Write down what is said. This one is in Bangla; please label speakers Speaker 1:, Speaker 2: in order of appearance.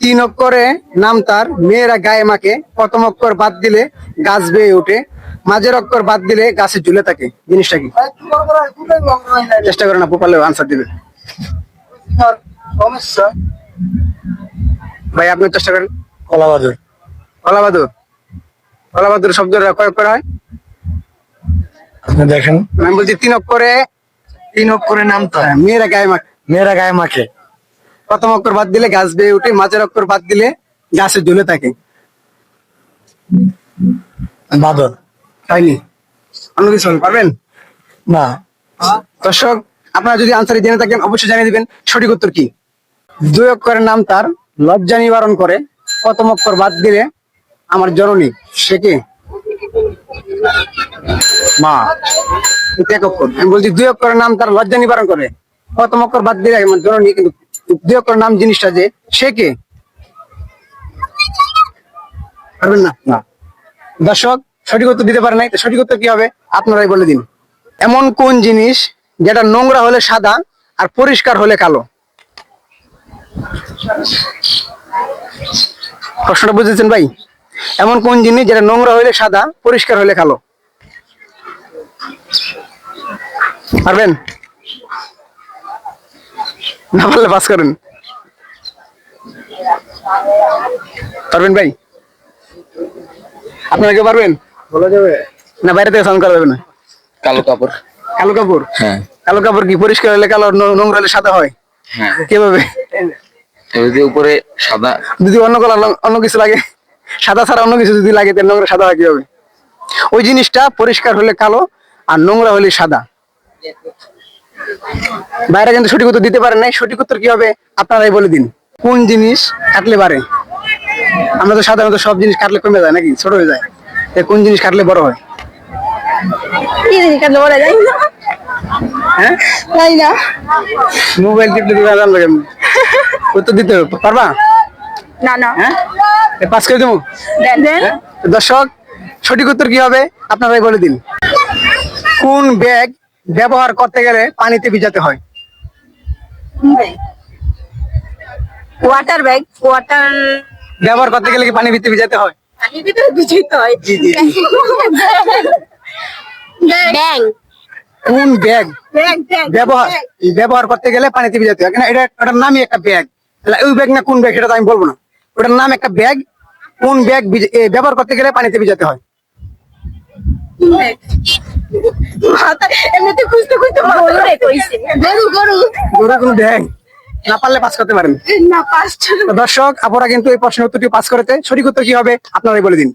Speaker 1: তিন অক্ষরে নাম তার মেয়েরা গায়ে মাকে প্রথম অক্ষর বাদ দিলে গাছ বেয়ে ওঠে মাঝের অক্ষর বাদ দিলে গাছে ঝুলে থাকে। জিনিসটা কি? চেষ্টা করে না পোপালেও আনসার দিবে। ভাই আপনি চেষ্টা করেন।
Speaker 2: কলা বাজার
Speaker 1: কলাবাদুর কলাবাদুর শব্দটা কয় অক্ষর হয়।
Speaker 2: আপনি দেখেন।
Speaker 1: আমি বলছি তিন অক্ষরে
Speaker 2: তিন অক্ষরের নাম তো
Speaker 1: মেয়েরা গায়ে মাকে
Speaker 2: মেয়েরা গায়ে মাখে।
Speaker 1: প্রথম অক্ষর বাদ দিলে গাছ বেয়ে উঠে মাঝের অক্ষর বাদ দিলে গাছে ঝুলে থাকে।
Speaker 2: বাদর
Speaker 1: অন্য কিছু পারবেন?
Speaker 2: না।
Speaker 1: দর্শক আপনারা যদি আনসারে জেনে থাকেন অবশ্যই জানিয়ে দিবেন সঠিক উত্তর কি? দুই অক্ষরের নাম তার লজ্জা নিবারণ করে। প্রথম অক্ষর বাদ দিলে আমার জননী সে কে?
Speaker 2: মা।
Speaker 1: এক অক্ষর। আমি বলছি দুই অক্ষরের নাম তার লজ্জা নিবারণ করে। প্রথম অক্ষর বাদ দিলে আমার জননী কিন্তু দুই নাম জিনিসটা যে, সে কে? পারবেন না?
Speaker 2: না।
Speaker 1: দর্শক, সঠিক উত্তর দিতে পারে নাই সঠিক উত্তর কি হবে? আপনারাই বলে দিন। এমন কোন জিনিস যেটা নোংরা হলে সাদা আর পরিষ্কার হলে কালো? প্রশ্নটা বুঝেছেন ভাই? এমন কোন জিনিস যেটা নোংরা হলে সাদা, পরিষ্কার হলে কালো? পারবেন? না পারলে পাস করেন। পারবেন ভাই? আপনারা কেউ পারবেন?
Speaker 2: বলা যাবে।
Speaker 1: না বাইরে থেকে সাউন্ড করা যাবে না।
Speaker 3: কালো কাপড়।
Speaker 1: কালো কাপড়?
Speaker 3: হ্যাঁ।
Speaker 1: কালো কাপড় কি পরিষ্কার হলে কালো নোংরা হলে সাদা হয়?
Speaker 3: হ্যাঁ।
Speaker 1: কীভাবে?
Speaker 3: যদি উপরে সাদা
Speaker 1: যদি অন্য কালার অন্য কিছু লাগে সাদা ছাড়া অন্য কিছু যদি লাগে তাহলে নোংরা সাদা হয় কীভাবে? ওই জিনিসটা পরিষ্কার হলে কালো আর নোংরা হলে সাদা। বাইরে কিন্তু সঠিক উত্তর দিতে পারেন নাই। সঠিক উত্তর কি হবে? আপনারাই বলে দিন। কোন জিনিস কাটলে বাড়ে? আমরা তো সাধারণত সব জিনিস কাটলে কমে যায় নাকি? ছোট হয়ে যায়। কোন জিনিস কাটলে বড় হয়? হ্যাঁ মোবাইল টিপলে উত্তর দিতে পারবা?
Speaker 4: না না।
Speaker 1: হ্যাঁ? পাস করে দেবো? তো দর্শক সঠিক উত্তর কি হবে? আপনারাই বলে দিন। কোন ব্যাগ ব্যবহার করতে গেলে পানিতে ভিজাতে হয়।
Speaker 4: ওয়াটার ব্যাগ ওয়াটার
Speaker 1: ব্যবহার করতে গেলে কি পানি ভিতরে ভিজাতে হয়?
Speaker 4: পানির ভিতরে ভিজাইতে হয়।
Speaker 1: জি, জি, জি।
Speaker 4: ব্যাং
Speaker 1: কোন ব্যাগ
Speaker 4: ব্যাগ ব্যাগ
Speaker 1: ব্যবহার ব্যবহার করতে গেলে পানিতে ভিজাতে হয়। কেন? এটা ওটার নামই একটা ব্যাগ তাহলে ওই ব্যাগ না কোন ব্যাগ সেটা তো আমি বলব না। ওটার নাম একটা ব্যাগ কোন ব্যাগ ব্যবহার করতে গেলে পানিতে ভিজাতে হয়।
Speaker 4: গরু রে কইছে গরু গরু।
Speaker 1: ওরা কোনো ব্যাগ না পারলে পাস করতে পারেন।
Speaker 4: না পাঁচ
Speaker 1: দর্শক আপনারা কিন্তু এই প্রশ্নের উত্তরটি পাস করতে সঠিক উত্তর কি হবে? আপনারাই বলে দিন।